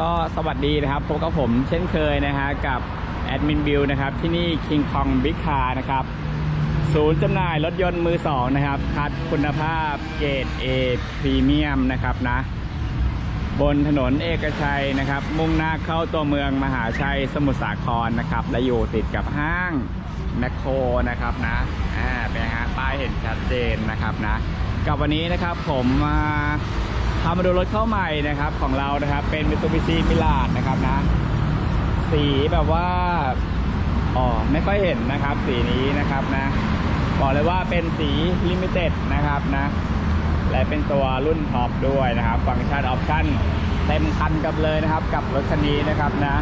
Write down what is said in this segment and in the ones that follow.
ก็สวัสดีนะครับพบกับผมเช่นเคยนะฮะกับแอดมินบิวนะครับที่นี่ King Kong Big Car นะครับศูนย์จำหน่ายรถยนต์มือสองนะครับ คัดคุณภาพเกรด A พรีเมียมนะครับนะ บนถนนเอกชัยนะครับ มุ่งหน้าเข้าตัวเมืองมหาชัยสมุทรสาครนะครับ และอยู่ติดกับห้างแมคโครนะครับนะอ่าเป็นฮะป้ายเห็นชัดเจนนะครับนะ กับวันนี้นะครับผมมา พามาดูรถเข้าใหม่นะครับของเรานะครับ เป็น Mitsubishi Mirage นะครับนะ สีแบบว่าอ๋อไม่ค่อยเห็นนะครับ สีนี้นะครับนะบอกเลยว่าเป็นสีลิมิเต็ดนะครับนะ และเป็นตัวรุ่นท็อปด้วยนะครับ ฟังก์ชันออปชั่นเต็มคันกับเลยนะครับ กับรถคันนี้นะครับนะ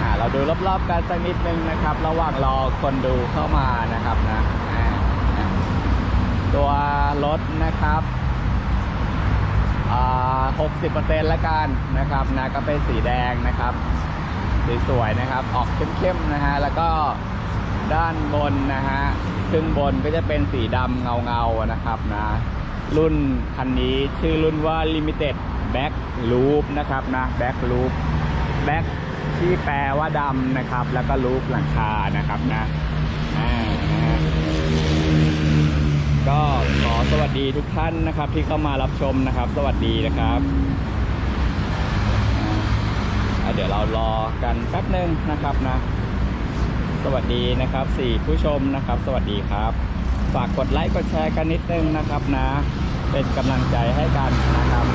อ่าเราดูรอบๆกันสักนิดนึงนะครับ ระหว่างรอคนดูเข้ามานะครับนะอ่าอ่า ตัวรถนะครับอ่า60%แล้วกันนะครับนะก็เป็นสีแดงนะครับสวยๆนะครับ ออกเข้มๆนะฮะแล้วก็ด้านบนนะฮะครึ่งบนก็จะเป็นสีดำเงาๆนะครับนะรุ่นคันนี้ชื่อรุ่นว่า Limited Back Loop นะครับนะ Back Loop Back ที่แปลว่าดำนะครับ แล้วก็ลูปหลังคานะครับนะอ่านะฮะ ก็ขอสวัสดีทุกท่านนะครับ ที่เข้ามารับชมนะครับ สวัสดีนะครับเดี๋ยวเรารอกันแป๊บหนึ่งนะครับนะ สวัสดีนะครับสี่ผู้ชมนะครับ สวัสดีครับ ฝากกดไลค์กดแชร์กันนิดนึงนะครับนะ เป็นกำลังใจให้กันนะครับ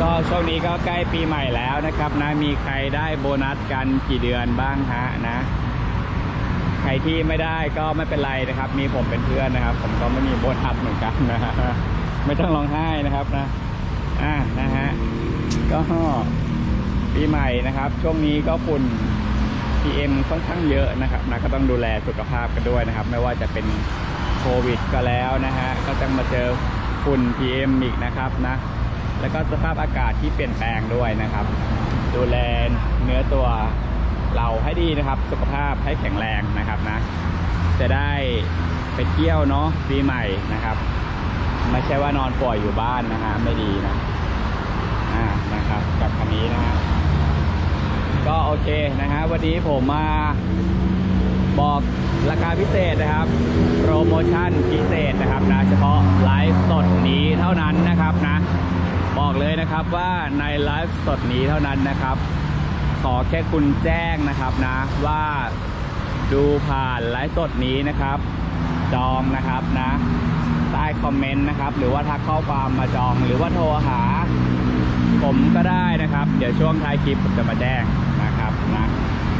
ก็ช่วงนี้ก็ใกล้ปีใหม่แล้วนะครับนะมีใครได้โบนัสกันกี่เดือนบ้างฮะนะ รที่ไม่ได้ก็ไม่เป็นไรนะครับ มีผมเป็นเพื่อนนะครับ ผมก็ไม่มีโบนัสเหมือนกันนะฮะไม่ต้องร้องไห้นะครับนะอ่านะฮะก็ปีใหม่นะครับ ช่วงนี้ก็ฝุ่น PM ค่อนข้างเยอะนะครับนะก็ต้องดูแลสุขภาพกันด้วยนะครับ ไม่ว่าจะเป็นโควิดก็แล้วนะฮะก็จะมาเจอฝุ่น PM อีกนะครับนะแล้วก็สภาพอากาศที่เปลี่ยนแปลงด้วยนะครับ ดูแลเนื้อตัว เราให้ดีนะครับ สุขภาพให้แข็งแรงนะครับนะ จะได้ไปเที่ยวเนาะปีใหม่นะครับ ไม่ใช่ว่านอนป่วยอยู่บ้านนะฮะไม่ดีนะอ่านะครับ กับคันนี้นะฮะก็โอเคนะฮะวันนี้ผมมาบอกราคาพิเศษนะครับ โปรโมชั่นพิเศษนะครับนะเฉพาะไลฟ์สดนี้เท่านั้นนะครับนะ บอกเลยนะครับว่าในไลฟ์สดนี้เท่านั้นนะครับ ขอแค่คุณแจ้งนะครับนะว่าดูผ่านไลฟ์สดนี้นะครับ จองนะครับนะใต้คอมเมนต์นะครับ หรือว่าทักข้อความมาจองหรือว่าโทรหา ผมก็ได้นะครับ เดี๋ยวช่วงท้ายคลิปผมจะมาแจ้งนะครับนะ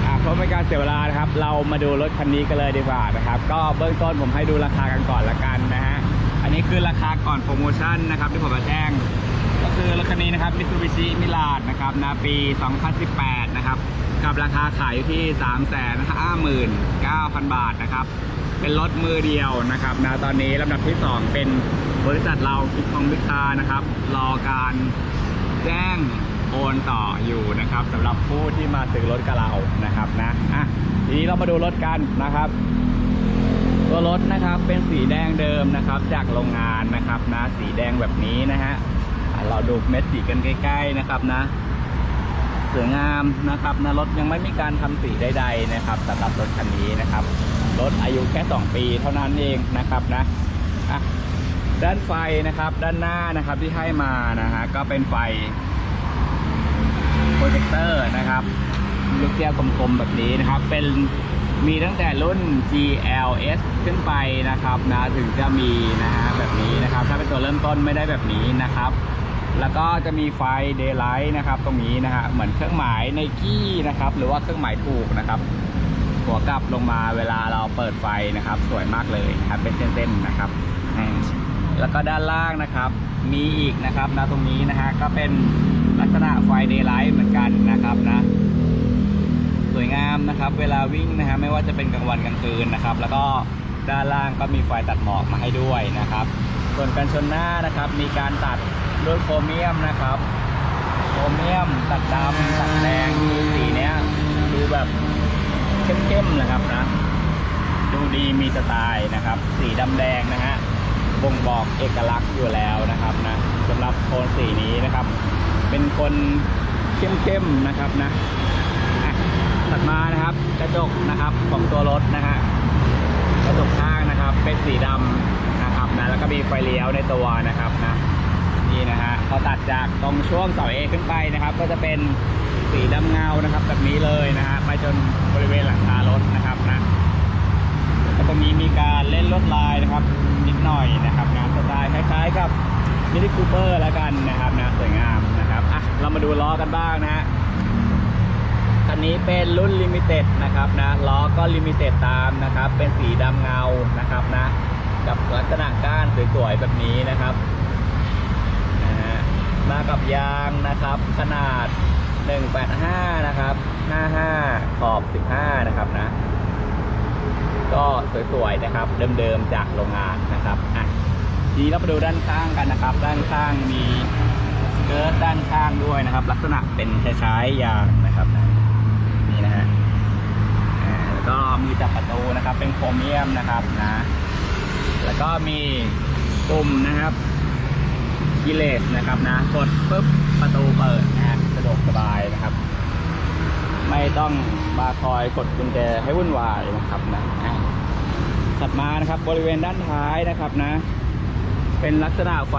อะเพราะไม่การเสียเวลานะครับ เรามาดูรถคันนี้กันเลยดีกว่านะครับ ก็เบื้องต้นผมให้ดูราคากันก่อนละกันนะฮะอันนี้คือราคาก่อนโปรโมชั่นนะครับที่ผมมาแจ้ง คือรถคันนี้นะครับ Mitsubishi Mirage นะครับนะปี 2018 นะครับ กับราคาขายอยู่ที่ 359,000 บาทนะครับ เป็นรถมือเดียวนะครับนะตอนนี้ลำดับที่ 2 เป็นบริษัทเราคิดของบิคานะครับ รอการแจ้งโอนต่ออยู่นะครับสำหรับผู้ที่มาซื้อรถกับเรานะครับนะอะทีนี้เรามาดูรถกันนะครับตัวรถนะครับเป็นสีแดงเดิมนะครับ จากโรงงานนะครับนะสีแดงแบบนี้นะฮะ เราดูเม็ดสีกันใกล้ ๆนะครับนะสวยงามนะครับนะรถยังไม่มีการทำสีใดๆนะครับสำหรับรถคันนี้นะครับ รถอายุแค่ 2 ปีเท่านั้นเองนะครับนะอะด้านไฟนะครับด้านหน้านะครับที่ให้มานะฮะก็เป็นไฟโปรเจคเตอร์นะครับลูกแก้วกลมๆแบบนี้นะครับ เป็นมีตั้งแต่รุ่น GLS ขึ้นไปนะครับนะถึงจะมีนะฮะแบบนี้นะครับ ถ้าเป็นตัวเริ่มต้นไม่ได้แบบนี้นะครับ แล้วก็จะมีไฟ Daylight นะครับ ตรงนี้นะฮะเหมือนเครื่องหมายไนกี้นะครับ หรือว่าเครื่องหมายถูกนะครับ หัวกลับลงมาเวลาเราเปิดไฟนะครับ สวยมากเลยครับเป็นเส้นๆนะครับ แล้วก็ด้านล่างนะครับ มีอีกนะครับนะตรงนี้นะฮะก็เป็นลักษณะไฟ Daylight เหมือนกันนะครับนะสวยงามนะครับ เวลาวิ่งนะฮะไม่ว่าจะเป็นกลางวันกลางคืนนะครับ แล้วก็ด้านล่างก็มีไฟตัดหมอกมาให้ด้วยนะครับ ส่วนกันชนหน้านะครับ มีการตัด ด้วยโครเมียมนะครับ โครเมียมตัดดำตัดแดงดูสีเนี้ยดูแบบเข้มๆนะครับนะ ดูดีมีสไตล์นะครับ สีดำแดงนะฮะบ่งบอกเอกลักษณ์อยู่แล้วนะครับนะสำหรับโทนสีนี้นะครับ เป็นคนเข้มๆนะครับนะถัดมานะครับกระจกนะครับของตัวรถนะฮะกระจกข้างนะครับเป็นสีดำนะครับนะแล้วก็มีไฟเลี้ยวในตัวนะครับนะ นี่นะฮะพอตัดจากตรงช่วงเสาเอขึ้นไปนะครับ ก็จะเป็นสีดำเงานะครับ แบบนี้เลยนะฮะไปจนบริเวณหลังคารถนะครับนะแล้วตรงนี้มีการเล่นลวดลายนะครับ นิดหน่อยนะครับนะสไตล์คล้ายๆกับมินิคูเปอร์แล้วกันนะครับนะสวยงามนะครับอะเรามาดูล้อกันบ้างนะฮะคันนี้เป็นรุ่นลิมิเต็ดนะครับนะล้อก็ลิมิเต็ดตามนะครับ เป็นสีดำเงานะครับนะกับลักษณะก้านสวยๆแบบนี้นะครับ กับยางนะครับ ขนาด 185 นะครับ 55 ขอบ 15 นะครับนะ ก็สวยๆนะครับ เดิมๆจากโรงงานนะครับอะทีนี้เราไปดูด้านข้างกันนะครับ ด้านข้างมีสเกิร์ตด้านข้างด้วยนะครับ ลักษณะเป็นคล้ายๆยางนะครับนะนี่นะฮะแล้วก็มีจับประตูนะครับ เป็นโครเมียมนะครับนะ แล้วก็มีปุ่มนะครับ คีเลสนะครับนะ กดปุ๊บประตูเปิดนะฮะสะดวกสบายนะครับ ไม่ต้องมาคอยกดกุญแจให้วุ่นวายนะครับนะอะถัดมานะครับบริเวณด้านท้ายนะครับนะ เป็นลักษณะไฟ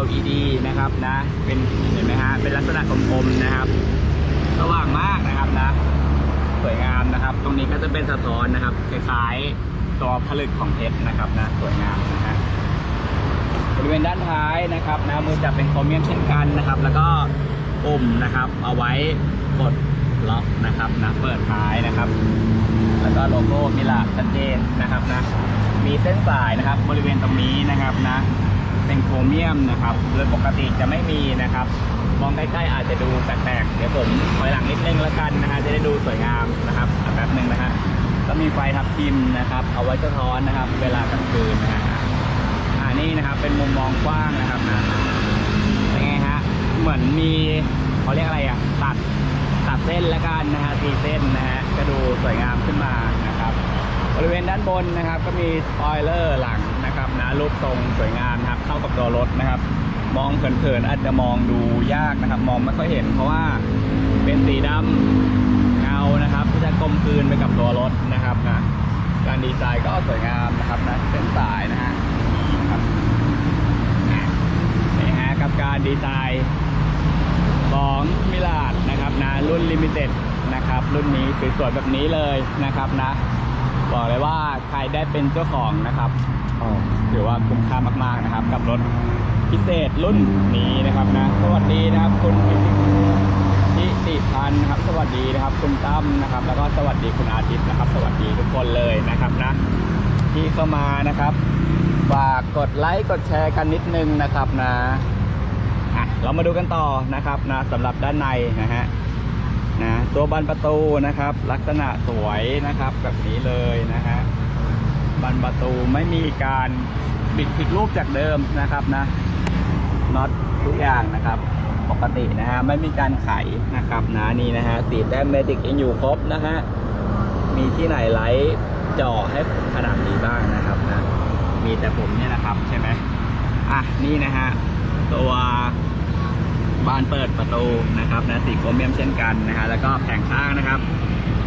LED นะครับนะ เป็นเห็นไหมฮะเป็นลักษณะกลมๆนะครับสว่างมากนะครับนะ สวยงามนะครับ ตรงนี้ก็จะเป็นสะท้อนนะครับคล้ายๆตัวผลึกของเพชรนะครับนะสวยงามนะฮะ บริเวณด้านท้ายนะครับนะมือจับเป็นโครเมียมเช่นกันนะครับ แล้วก็ปุ่มนะครับเอาไว้กดล็อกนะครับนะเปิดท้ายนะครับ แล้วก็โลโก้มิลาชัดเจนนะครับนะมีเส้นสายนะครับบริเวณตรงนี้นะครับนะเป็นโครเมียมนะครับโดยปกติจะไม่มีนะครับมองใกล้ๆอาจจะดูแปลกๆเดี๋ยวผมถอยหลังนิดนึงแล้วกันนะฮะจะได้ดูสวยงามนะครับอะแป๊บนึงนะฮะก็มีไฟทับทิมนะครับ เอาไว้สะท้อนนะครับ เวลากลางคืนนะฮะ นี่นะครับเป็นมุมมองกว้างนะครับนะเป็นไงฮะเหมือนมีเขาเรียกอะไรอะตัดตัดเส้นแล้วกันนะฮะตีเส้นนะฮะก็ดูสวยงามขึ้นมานะครับ บริเวณด้านบนนะครับ ก็มีสปอยเลอร์หลังนะครับนะรูปทรงสวยงามนะครับ เข้ากับตัวรถนะครับ มองเผินๆอาจจะมองดูยากนะครับ มองไม่ค่อยเห็นเพราะว่าเป็นสีดำเงานะครับที่จะกลมกลืนไปกับตัวรถนะครับนะการดีไซน์ก็สวยงามนะครับนะเส้นสายนะฮะนะครับอะนี่ฮะ การดีไซน์ของมิลาดนะครับนะรุ่นลิมิเต็ดนะครับรุ่นนี้สวยๆแบบนี้เลยนะครับนะ บอกเลยว่าใครได้เป็นเจ้าของนะครับถือว่าคุ้มค่ามากๆนะครับ กับรถพิเศษรุ่นนี้นะครับนะ สวัสดีนะครับคุณทิติพันธ์นะครับ สวัสดีนะครับ คุณตั้มนะครับ แล้วก็สวัสดีคุณอาทิตย์นะครับ สวัสดีทุกคนเลยนะครับนะ ที่เข้ามานะครับฝากกดไลค์กดแชร์กันนิดนึงนะครับนะ เรามาดูกันต่อนะครับนะสำหรับด้านในนะฮะนะตัวบานประตูนะครับ ลักษณะสวยนะครับแบบนี้เลยนะฮะบานประตูไม่มีการบิดผิดรูปจากเดิมนะครับนะน็อตทุกอย่างนะครับปกตินะฮะไม่มีการไขนะครับนะนี่นะฮะสีแต้มเมจิกยังอยู่ครบนะฮะมีที่ไหนไลท์จ่อให้ขนาดนี้บ้างนะครับนะมีแต่ผมเนี่ยนะครับใช่ไหมอะนี่นะฮะตัวานเปิดประตูนะครับนะสีโครเมียมเช่นกันนะฮะแล้วก็แผงข้างนะครับ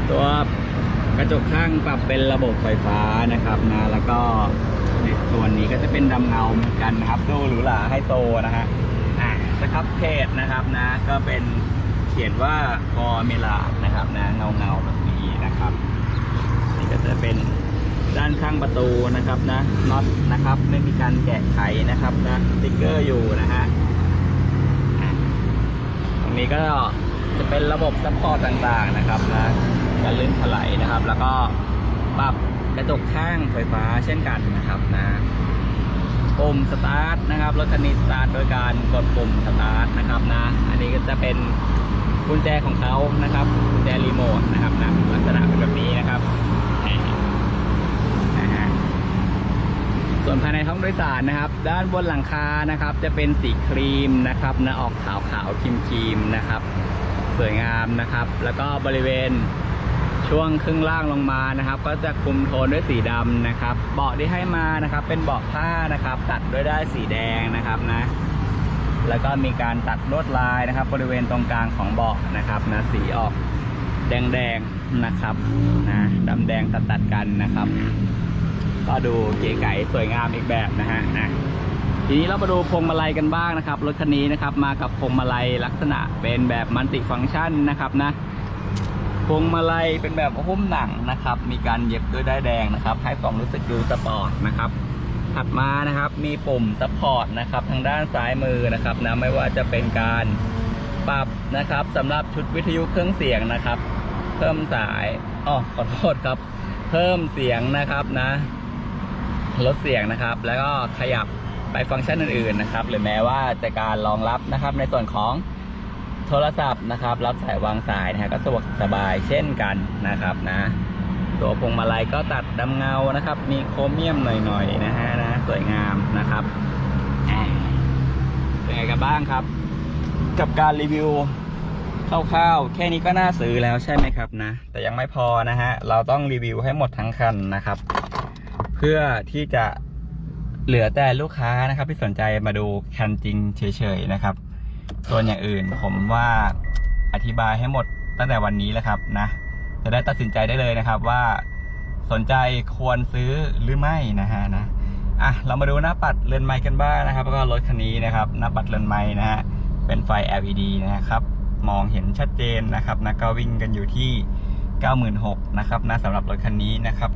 ตัวกระจกข้างปรับเป็นระบบไฟฟ้านะครับนะแล้วก็ในส่วนนี้ก็จะเป็นดำเงาเหมือนกันนะครับดูหรูหราให้โตนะฮะอะนะครับเพจนะครับนะก็เป็นเขียนว่าคอเมลานะครับนะเงาเงาแบบนี้นะครับ นี่ก็จะเป็นด้านข้างประตูนะครับนะน็อตนะครับ ไม่มีการแกะไขนะครับนะสติ๊กเกอร์อยู่นะฮะ นี้ก็จะเป็นระบบซัพพอร์ตต่างๆนะครับนะการลื่นถลายนะครับ แล้วก็ปรับกระจกข้างไฟฟ้าเช่นกันนะครับนะปุ่มสตาร์ทนะครับรถคันนี้สตาร์ทโดยการกดปุ่มสตาร์ทนะครับนะ อันนี้ก็จะเป็นกุญแจของเขานะครับกุญแจรีโมทนะครับนะลักษณะเป็นแบบนี้นะครับ นะฮะ ส่วนภายในห้องโดยสารนะครับ ด้านบนหลังคานะครับ จะเป็นสีครีมนะครับนะออกขาวขาวครีมครีมนะครับ สวยงามนะครับ แล้วก็บริเวณช่วงครึ่งล่างลงมานะครับ ก็จะคุมโทนด้วยสีดำนะครับ เบาะที่ให้มานะครับ เป็นเบาะผ้านะครับ ตัดด้วยได้ายสีแดงนะครับนะ แล้วก็มีการตัดลวดลายนะครับ บริเวณตรงกลางของเบาะนะครับนะสีออกแดงๆนะครับนะดำแดงตัดตัดๆกันนะครับ ก็ดูเก๋ไก๋สวยงามอีกแบบนะฮะนะทีนี้เรามาดูพวงมาลัยกันบ้างนะครับรถคันนี้นะครับมากับพวงมาลัยลักษณะเป็นแบบมัลติฟังก์ชันนะครับนะพวงมาลัยเป็นแบบหุ้มหนังนะครับ มีการเย็บด้วยด้ายแดงนะครับให้ความรู้สึกดูสปอร์ตนะครับถัดมานะครับมีปุ่มซัพพอร์ตนะครับทางด้านซ้ายมือนะครับนะไม่ว่าจะเป็นการปรับนะครับสำหรับชุดวิทยุเครื่องเสียงนะครับ เพิ่มสายอ๋อขอโทษครับ เพิ่มเสียงนะครับนะ ลดเสียงนะครับ แล้วก็ขยับไปฟังก์ชันอื่นๆนะครับ หรือแม้ว่าจะการรองรับนะครับ ในส่วนของโทรศัพท์นะครับ รับสายวางสายนะฮะก็สะดวกสบายเช่นกันนะครับนะ ตัวพวงมาลัยก็ตัดดำเงานะครับ มีโครเมียมหน่อยๆนะฮะนะสวยงามนะครับเป็นไงกันบ้างครับ กับการรีวิวคร่าวๆแค่นี้ก็น่าซื้อแล้วใช่ไหมครับนะ แต่ยังไม่พอนะฮะ เราต้องรีวิวให้หมดทั้งคันนะครับ เพื่อที่จะเหลือแต่ลูกค้านะครับที่สนใจมาดูคันจริงเฉยๆนะครับ ส่วนอย่างอื่นผมว่าอธิบายให้หมดตั้งแต่วันนี้แล้วครับนะ จะได้ตัดสินใจได้เลยนะครับว่าสนใจควรซื้อหรือไม่นะฮะนะอะเรามาดูหน้าปัดเรือนไม้กันบ้างนะครับ แล้วก็รถคันนี้นะครับ หน้าปัดเรือนไม้นะฮะเป็นไฟ LED นะครับ มองเห็นชัดเจนนะครับนะก็วิ่งกันอยู่ที่ 96,000นะครับนะสำหรับรถคันนี้นะครับ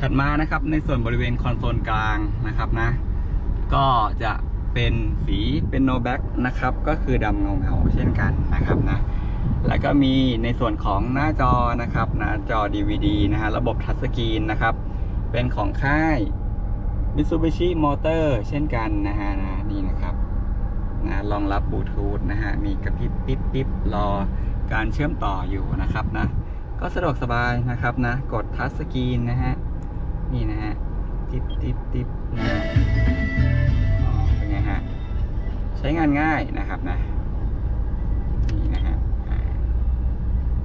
ถัดมานะครับในส่วนบริเวณคอนโซลกลางนะครับนะ ก็จะเป็นสีเป็นโนแบ็กนะครับ ก็คือดำเงาๆเช่นกันนะครับนะ แล้วก็มีในส่วนของหน้าจอนะครับหน้าจอ DVD นะฮะระบบทัชสกรีนนะครับ เป็นของค่าย Mitsubishi Motor เช่นกันนะฮะนะนี่นะครับนะรองรับบลูทูธนะฮะมีกระพริบปิ๊บปิ๊บรอการเชื่อมต่ออยู่นะครับนะ ก็สะดวกสบายนะครับนะ กดทัชสกรีนนะฮะ นี่นะฮะติ๊บติ๊บติ๊บนะฮะเป็นไงฮะ ใช้งานง่ายนะครับนะ นี่นะฮะ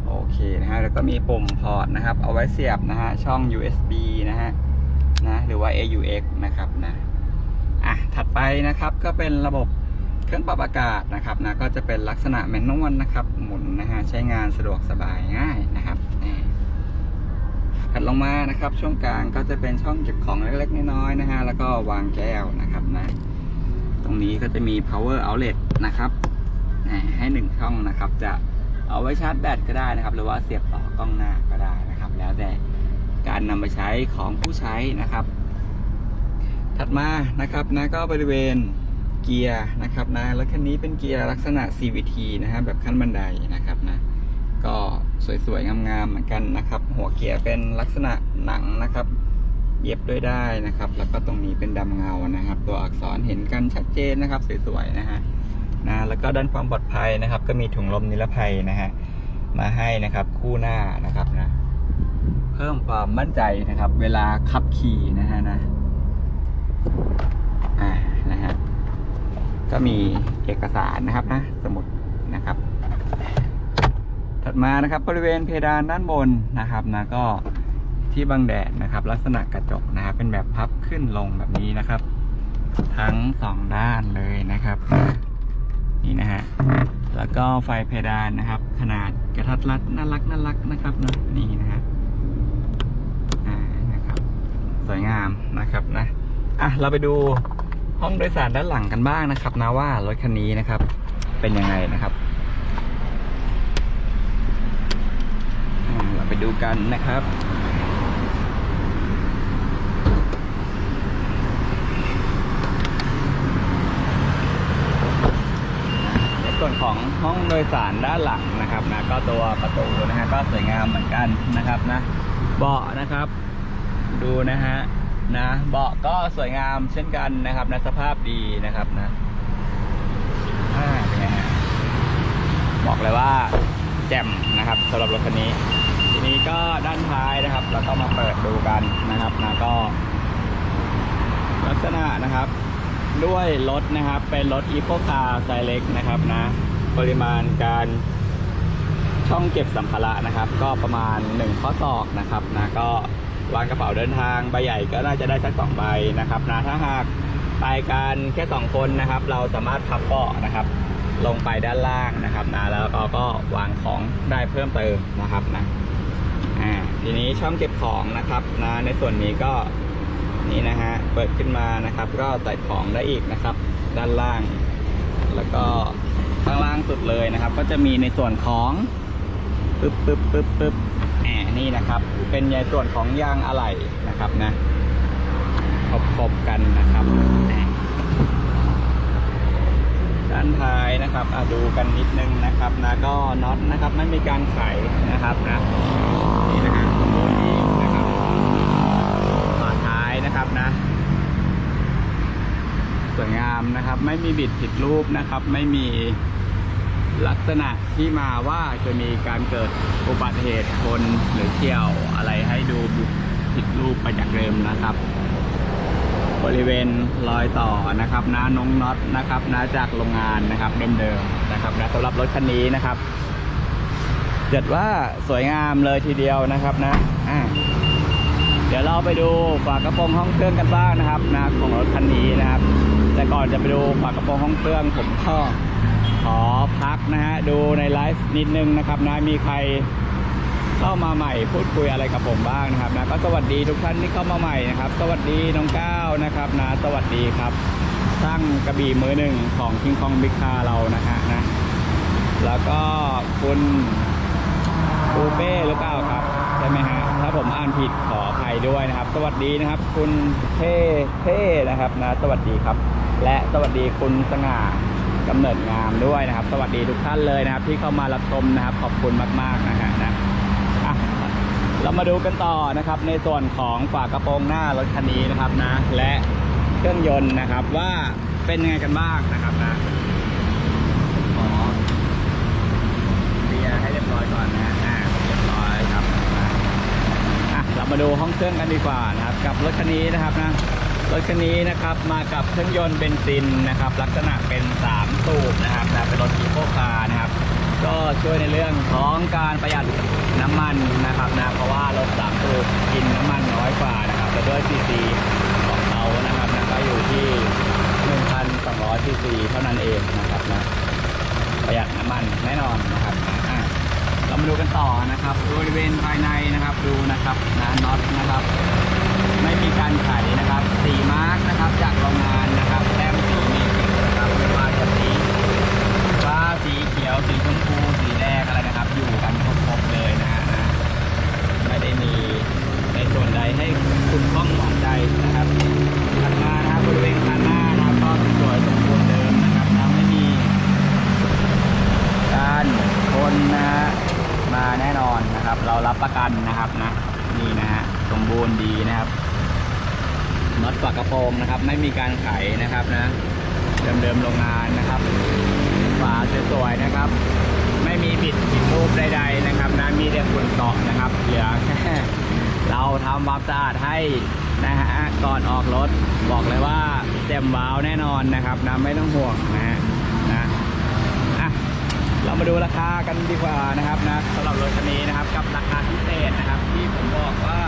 โอเคนะฮะ แล้วก็มีปุ่มพอร์ตนะครับ เอาไว้เสียบนะฮะ ช่อง USB นะฮะ นะ หรือว่า AUX นะครับนะ อะ ถัดไปนะครับก็เป็นระบบเครื่องปรับอากาศนะครับนะ ก็จะเป็นลักษณะแมนนวลนะครับ หมุนนะฮะ ใช้งานสะดวกสบายง่ายนะครับ ถัดลงมานะครับ ช่วงกลางก็จะเป็นช่องเก็บของเล็กๆน้อยๆนะฮะแล้วก็วางแก้วนะครับนะ ตรงนี้ก็จะมี power outlet นะครับให้หนึ่งช่องนะครับ จะเอาไว้ชาร์จแบตก็ได้นะครับ หรือว่าเสียบต่อกล้องหน้าก็ได้นะครับ แล้วแต่การนำไปใช้ของผู้ใช้นะครับ ถัดมานะครับนะก็บริเวณเกียร์นะครับนะรถคันนี้เป็นเกียร์ลักษณะ CVT นะฮะแบบขั้นบันไดนะครับนะก็ สวยๆงามๆเหมือนกันนะครับ หัวเกียร์เป็นลักษณะหนังนะครับ เย็บด้วยได้นะครับ แล้วก็ตรงนี้เป็นดำเงานะครับ ตัวอักษรเห็นกันชัดเจนนะครับ สวยๆนะฮะนะแล้วก็ด้านความปลอดภัยนะครับ ก็มีถุงลมนิรภัยนะฮะมาให้นะครับคู่หน้านะครับนะเพิ่มความมั่นใจนะครับ เวลาขับขี่นะฮะนะอ่านะฮะก็มีเอกสารนะครับนะสมุดนะครับ ถัดมานะครับบริเวณเพดานด้านบนนะครับนะก็ที่บังแดดนะครับ ลักษณะกระจกนะครับเป็นแบบพับขึ้นลงแบบนี้นะครับ ทั้งสองด้านเลยนะครับนี่นะฮะแล้วก็ไฟเพดานนะครับ ขนาดกระทัดรัดน่ารักน่ารักนะครับนะนี่นะฮะอ่นะครับ สวยงามนะครับนะอะเราไปดูห้องโดยสารด้านหลังกันบ้างนะครับนะว่ารถคันนี้นะครับ เป็นยังไงนะครับอ่าเรา ไปดูกันนะครับในส่วนของห้องโดยสารด้านหลังนะครับนะก็ตัวประตูนะฮะก็สวยงามเหมือนกันนะครับนะเบาะนะครับ ดูนะฮะนะเบาะก็สวยงามเช่นกันนะครับนะสภาพดีนะครับนะบอกเลยว่าแจ่มนะครับสำหรับรถคันนี้ นี้ก็ด้านท้ายนะครับเราก็มาเปิดดูกันนะครับนะก็ ลักษณะนะครับ ด้วยรถนะครับ เป็นรถอีโคคาร์ไซเล็กนะครับนะ ปริมาณการช่องเก็บสัมภาระนะครับ ก็ประมาณ1ข้อศอกนะครับนะก็วางกระเป๋าเดินทางใบใหญ่ก็น่าจะได้สักสองใบนะครับนะถ้าหากไปกันแค่สองคนนะครับ เราสามารถพับเบาะนะครับ ลงไปด้านล่างนะครับนะแล้วก็ก็วางของได้เพิ่มเติมนะครับนะ อ่าทีนี้ช่องเก็บของนะครับนะในส่วนนี้ก็นี่นะฮะเปิดขึ้นมานะครับ ก็ใส่ของได้อีกนะครับ ด้านล่าง แล้วก็ข้างล่างสุดเลยนะครับ ก็จะมีในส่วนของปึ๊บปึ๊บปึ๊บปึ๊บแหมนี่นะครับ เป็นในส่วนของยางอะไหล่นะครับนะครบๆกันนะครับ ด้านท้ายนะครับอะดูกันนิดนึงนะครับนะก็น็อตนะครับไม่มีการไขนะครับนะนี่นะฮะตรงนี้นะครับฝาท้ายนะครับนะสวยงามนะครับ ไม่มีบิดผิดรูปนะครับ ไม่มีลักษณะที่มาว่าจะมีการเกิดอุบัติเหตุชนหรือเที่ยวอะไรให้ดูผิดรูปไปจากเดิมนะครับ บริเวณรอยต่อนะครับนะน้องน็อตนะครับนะจากโรงงานนะครับเดิมๆนะครับนะสำหรับรถคันนี้นะครับเจ็ดว่าสวยงามเลยทีเดียวนะครับนะอ่าเดี๋ยวเราไปดูฝากระโปรงห้องเครื่องกันบ้างนะครับนะของรถคันนี้นะครับ แต่ก่อนจะไปดูฝากระโปรงห้องเครื่องผมก็ขอพักนะฮะดูในไลฟ์นิดนึงนะครับนะมีใคร เข้ามาใหม่พูดคุยอะไรกับผมบ้างนะครับนะก็สวัสดีทุกท่านที่เข้ามาใหม่นะครับ สวัสดีน้องก้าวนะครับนะสวัสดีครับช่างกระบี่มือหนึ่งของคิงคองบิ๊กคาเรานะฮะนะแล้วก็คุณปูเป้หรือเปล่าครับใช่ไหมฮะถ้าผมอ่านผิดขออภัยด้วยนะครับ สวัสดีนะครับ คุณเท่เท่นะครับนะสวัสดีครับ และสวัสดีคุณสง่ากำเนิดงามด้วยนะครับ สวัสดีทุกท่านเลยนะครับ ที่เข้ามารับชมนะครับ ขอบคุณมากๆนะฮะนะ เรามาดูกันต่อนะครับในส่วนของฝากระโปรงหน้ารถคันนี้นะครับนะ และเครื่องยนต์นะครับว่าเป็นยังไงกันบ้างนะครับนะขอเคลียให้เรียบร้อยก่อนนะอ่าเรียบร้อยครับอะเรามาดูห้องเครื่องกันดีกว่านะครับ กับรถคันนี้นะครับนะรถคันนี้นะครับมากับเครื่องยนต์เบนซินนะครับ ลักษณะเป็น 3 สูบนะครับนะเป็นรถอีโคคาร์นะครับ ก็ช่วยในเรื่องของการประหยัด น้ำมันนะครับนะเพราะว่ารถ3สูบกินน้ำมันน้อยกว่านะครับและด้วยซีซีของเขานะครับนะก็อยู่ที่1,200ซีซีเท่านั้นเองนะครับนะประหยัดน้ำมันแน่นอนนะครับอะเรามาดูกันต่อนะครับบริเวณภายในนะครับดูนะครับนะน็อตนะครับ ไม่มีการไขนะครับสีมาร์กนะครับจากโรงงานนะครับแต้มสีมีสีนะครับไม่ว่าจะสีฟ้าสีเขียวสีชมพูสีแดงอะไรนะครับ อยู่กันครบๆเลยนะฮะนะไม่ได้มีในส่วนใดให้คุณข้องหมองใจนะครับถัดมานะครับบริเวณข้างหน้านะครับก็สวยสมบูรณ์เดิมนะครับนะไม่มี การคนนะฮะมาแน่นอนนะครับ เรารับประกันนะครับนะนี่นะฮะสมบูรณ์ดีนะครับน็อตฝากระโป ธีการไขนะครับนะ เดิมๆโรงงานนะครับ ฝาสวยๆนะครับ ไม่มีบิดผิดรูปใดๆนะครับนะมีแต่ฝุ่นเกาะนะครับ เหลือแค่เราทำความสะอาดให้นะฮะก่อนออกรถบอกเลยว่าเต็มว้าวแน่นอนนะครับนะไม่ต้องห่วงนะฮะนะอะเรามาดูราคากันดีกว่านะครับนะสำหรับรถคันนี้นะครับกับราคาพิเศษนะครับ ที่ผมบอกว่า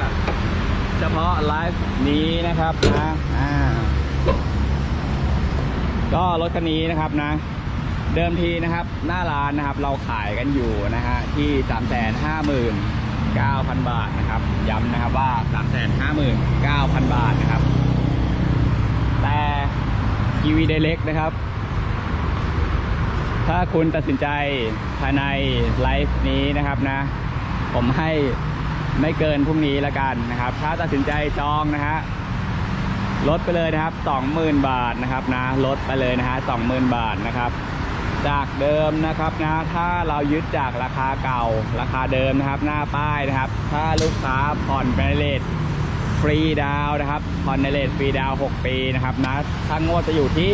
เฉพาะไลฟ์นี้นะครับนะอ่า ก็รถคันนี้นะครับนะ เดิมทีนะครับหน้าร้านนะครับเราขายกันอยู่นะฮะที่ 3 5 9 0 0 0 บาทนะครับ ย้ำนะครับว่า 3 5 9 0 0 0 บาทนะครับ แต่ EV Direct นะครับ ถ้าคุณตัดสินใจภายในไลฟ์นี้นะครับนะ ผมให้ไม่เกินพรุ่งนี้ละกันนะครับ ถ้าตัดสินใจจองนะฮะ ลดไปเลยนะครับ 20,000 บาทนะครับนะลดไปเลยนะฮะ20,000 บาทนะครับ จากเดิมนะครับนะถ้าเรายึดจากราคาเก่าราคาเดิมนะครับ หน้าป้ายนะครับ ถ้าลูกค้าผ่อนเป็นเลทฟรีดาวนะครับผ่อนในเลทฟรีดาว 6 ปีนะครับนะถ้างวดจะอยู่ที่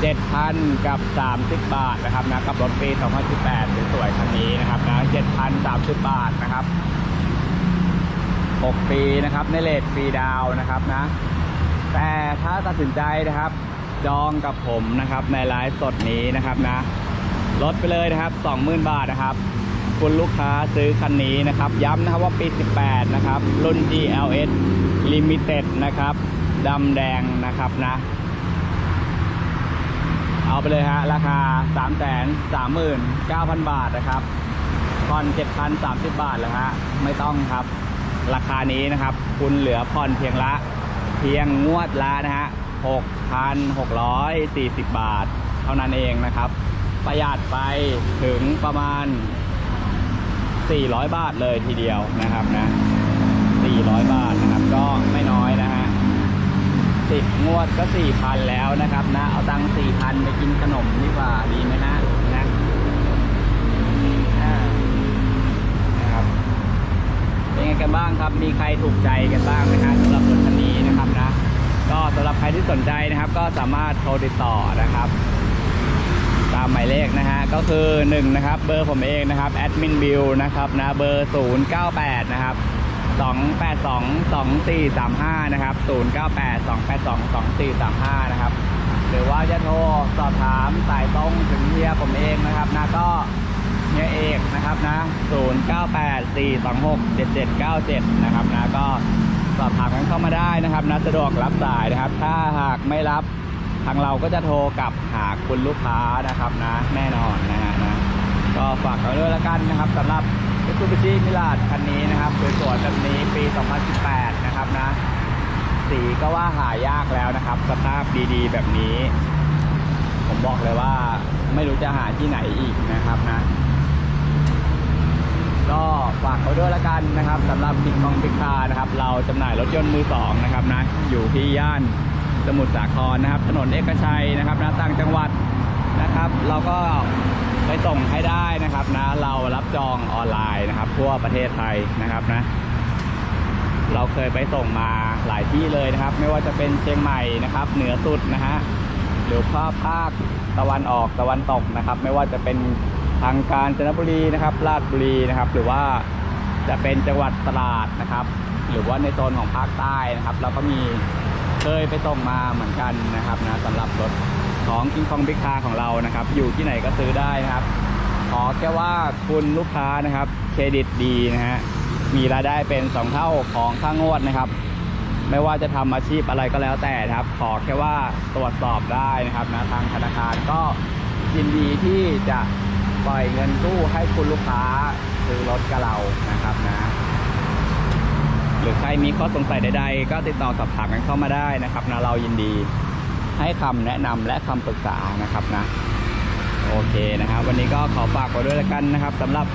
7,000 กับ 30 บาทนะครับนะกับรถปี 2018สวยๆคันนี้นะครับนะ7,030 บาทนะครับ 6 ปีนะครับในเลทฟรีดาวน์นะครับนะ แต่ถ้าตัดสินใจนะครับ จองกับผมนะครับในไลฟ์สดนี้นะครับนะลดไปเลยนะครับ 20,000 บาทนะครับ คุณลูกค้าซื้อคันนี้นะครับ ย้ำนะครับว่าปี 18 นะครับ รุ่น GLS Limited นะครับดำแดงนะครับนะ เอาไปเลยฮะ ราคา 3 3 9 0 0 0 บาทนะครับผ่อน7,030 บาทเลยฮะ ไม่ต้องครับ ราคานี้นะครับ คุณเหลือผ่อนเพียงละ พียงงวดละนะฮะ 6,640 บาท เท่านั้นเองนะครับ ประหยัดไปถึงประมาณ 400 บาทเลยทีเดียวนะครับนะ 400 บาทนะครับ ก็ไม่น้อยนะฮะสิบงวดก็สี่พันแล้วนะครับนะ เอาตังค์สี่พันไปกินขนมดีกว่าดีไหมฮะนะนะครับ เป็นไงกันบ้างครับ มีใครถูกใจกันบ้างไหมฮะสำหรับรถคัน ก็สำหรับใครที่สนใจนะครับ ก็สามารถโทรติดต่อนะครับ ตามหมายเลขนะฮะก็คือ1นะครับเบอร์ผมเองนะครับแอดมินบิวนะครับนะเบอร์ 098 นะครับ282 2435 นะครับ 098 282 2435 นะครับ หรือว่าจะโทรสอบถามสายตรงถึงเฮียผมเองนะครับนะก็เฮียเอกนะครับนะ 098 426 7797 นะครับนะก็ สอบถามกันเข้ามาได้นะครับนะสะดวกรับสายนะครับ ถ้าหากไม่รับทางเราก็จะโทรกลับหาคุณลูกค้านะครับนะแน่นอนนะฮะนะก็ฝากเอาด้วยละกันนะครับสำหรับ m i t s u b i s h i m i r a g คันนี้นะครับสวยๆแบบนี้ปี 2018 นะครับนะ สีก็ว่าหายากแล้วนะครับ สภาพดีๆ แบบนี้ ผมบอกเลยว่าไม่รู้จะหาที่ไหนอีกนะครับนะ ด้วยละกันนะครับสำหรับบิ๊กมองบิ๊กคานะครับ เราจำหน่ายรถยนต์มือสองนะครับนะอยู่ที่ย่านสมุทรสาครนะครับ ถนนเอกชัยนะครับนะต่างจังหวัดนะครับ เราก็ไปส่งให้ได้นะครับนะเรารับจองออนไลน์นะครับ ทั่วประเทศไทยนะครับนะ เราเคยไปส่งมาหลายที่เลยนะครับ ไม่ว่าจะเป็นเชียงใหม่นะครับ เหนือสุดนะฮะหรือภาคภาคตะวันออกตะวันตกนะครับ ไม่ว่าจะเป็นทางกาญจนบุรีนะครับราชบุรีนะครับ หรือว่า จะเป็นจังหวัดตราดนะครับ หรือว่าในโซนของภาคใต้นะครับ เราก็มีเคยไปส่งมาเหมือนกันนะครับนะสำหรับรถของคิงคองบิ๊กคาของเรานะครับ อยู่ที่ไหนก็ซื้อได้นะครับ ขอแค่ว่าคุณลูกค้านะครับ เครดิตดีนะฮะมีรายได้เป็น 2 เท่าของค่างวดนะครับ ไม่ว่าจะทำอาชีพอะไรก็แล้วแต่นะครับ ขอแค่ว่าตรวจสอบได้นะครับนะทางธนาคารก็ยินดีที่จะปล่อยเงินกู้ให้คุณลูกค้า ซื้อรถกับเรานะครับนะ หรือใครมีข้อสงสัยใดๆ ก็ติดต่อสอบถามกันเข้ามาได้นะครับนะเรายินดีให้คำแนะนำและคำปรึกษานะครับนะ โอเคนะครับ วันนี้ก็ขอฝากไว้ด้วยละกันนะครับสำหรับ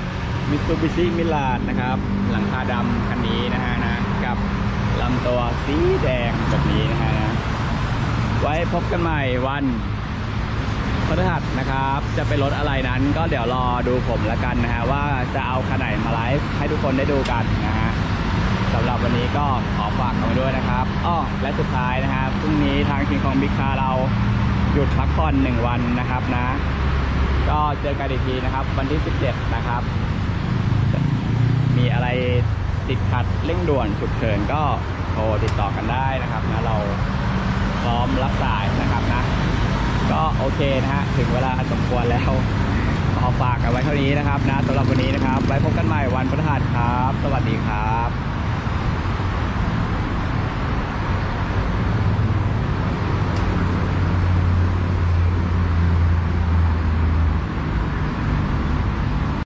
Mitsubishi m i r a g e นะครับ หลังคาดำคันนี้นะฮะนะกับลำตัวสีแดงแบบนี้นะฮะนะไว้พบกันใหม่วัน พฤหัสนะครับ จะเป็นรถอะไรนั้นก็เดี๋ยวรอดูผมละกันนะฮะว่าจะเอาคันไหนมาไลฟ์ให้ทุกคนได้ดูกันนะฮะสำหรับวันนี้ก็ขอฝากเอาไว้ด้วยนะครับอ้อและสุดท้ายนะฮะพรุ่งนี้ทางคิงคองบิ๊กคาเราหยุดพักผ่อนหนึ่งวันนะครับนะ ก็เจอกันอีกทีนะครับ วันที่ 17 นะครับ มีอะไรติดขัดเร่งด่วนฉุกเฉินก็โทรติดต่อกันได้นะครับนะเราพร้อมรับสายนะครับนะ ก็โอเคนะฮะถึงเวลาสมควรแล้วขอฝากกันไว้เท่านี้นะครับนะสำหรับวันนี้นะครับ ไว้พบกันใหม่วันพฤหัสครับ สวัสดีครับ